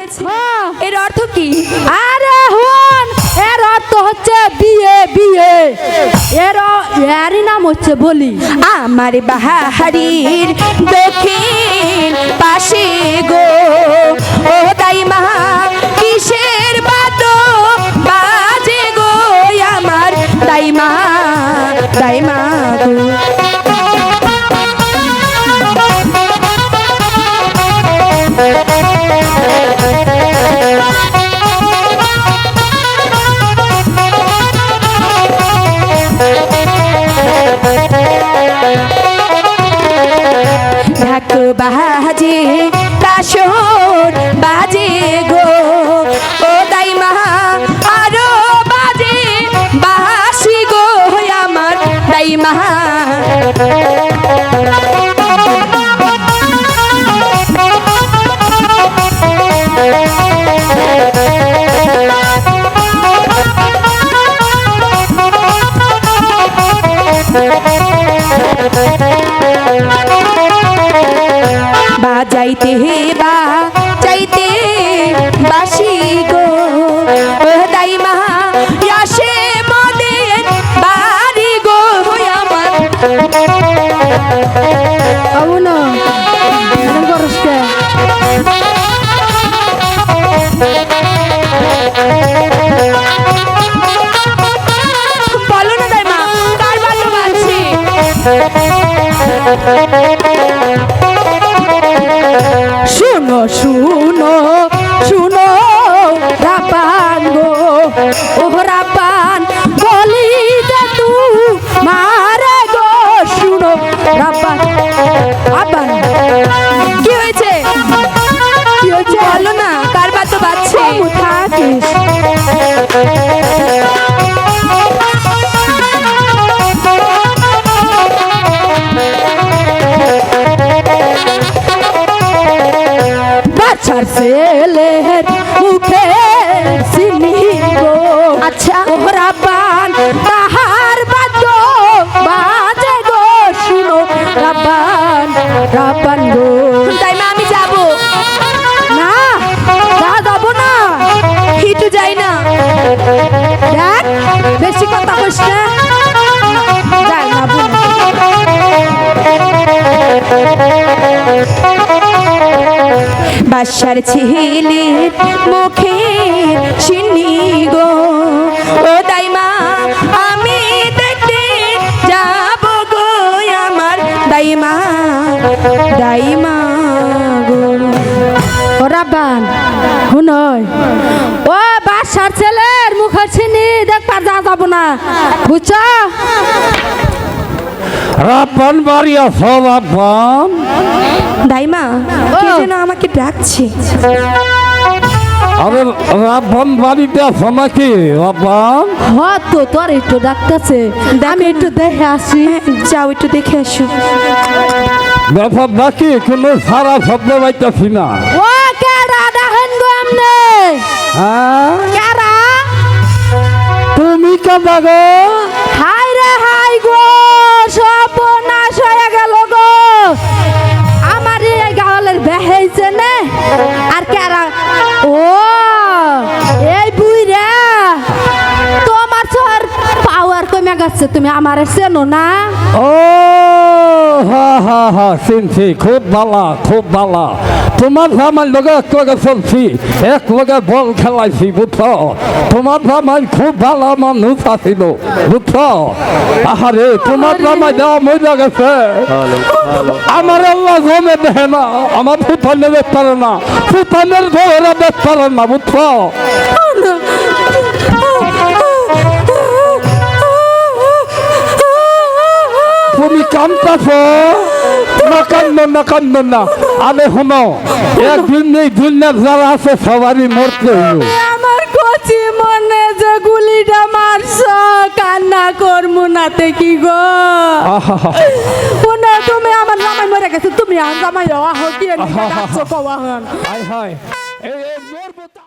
হ্যাঁ। এর অর্থ কি? আরে হন এর অর্থ হচ্ছে বিয়ে বিয়ে। এর এরই নাম হচ্ছে বলি। আমার বাহারির দক্ষিণ পাশে গো। ও দাইমা কিসের বাদ বাজে গো? আমার দাইমা দাইমা গো। ঢাক বাজে বাজাইতে বা চাইতে বাসি গো। ও দাইমা আসে মদের বাড়ি গো আমার। এরকম করিস শুনো শুনো শুনো রাপাঙ্গো। ও রাপান বাচ্চার ছেলের মুখে চিনি গো। আচ্ছা। ওরা পান তাহার বাদ্য বাজে গো। শুনো রাপান রাপান গো। দাইমা আমি যাব। না যা যাব না হিটু যাই না। দেখ বেশি কথা কইস না। যাই না বাসার ছেলের মুখে চিনি গো। ও দাইমা, আমি দেখতে যাব গো আমার দাইমা দাইমা গো। ওরা বান শুনই ও বাসার ছেলের মুখের চিনি, দেখবার যা যাব না। বুঝছ? রাপন বাড়িয়া সব আপন দাইমা কে যেন আমাকে ডাকছে? আরে রাপন বাড়িতে সমাকি আপন হয়তো তোর একটু ডাকতেছে। আমি একটু দেখে আসি। যাও একটু দেখে আসো। ব্যাপার বাকি কোনো সারা শব্দ পাইতেছি না। ও কেরা দেখেন গো আমনে হ্যাঁ? কেরা? তুমি কাদা গো? হাই রে হাই গো। ও এই বুই রে তোমার চর পাওয়ার কমে গেছে তুমি আমার চেনো না? ও হা হা হা চিনছি খুব ভালা খুব ভালা তোমার আমার লগে এক লগে চলছি এক লগে বল খেলাইছি বুঝছ? তোমার আমার খুব ভালো মানুষ আছিল বুঝছ? আহারে তোমার আমার দেওয়া মজা গেছে। আমার বেশ পারে না ফুটানের ঘরে বেশ পারে না বুঝছ? তুমি না না না। আরে শোনো একদিন এই দুনিয়ার যারা আছে সবারই মরতে হইল আমার কচি মনে যে গুলিটা মারছ কান্না করমু নাতে কি গো আহা কোনে তুমি আমার তুমি আর জামাই আহ কি কওয়া হন হায় হায় এই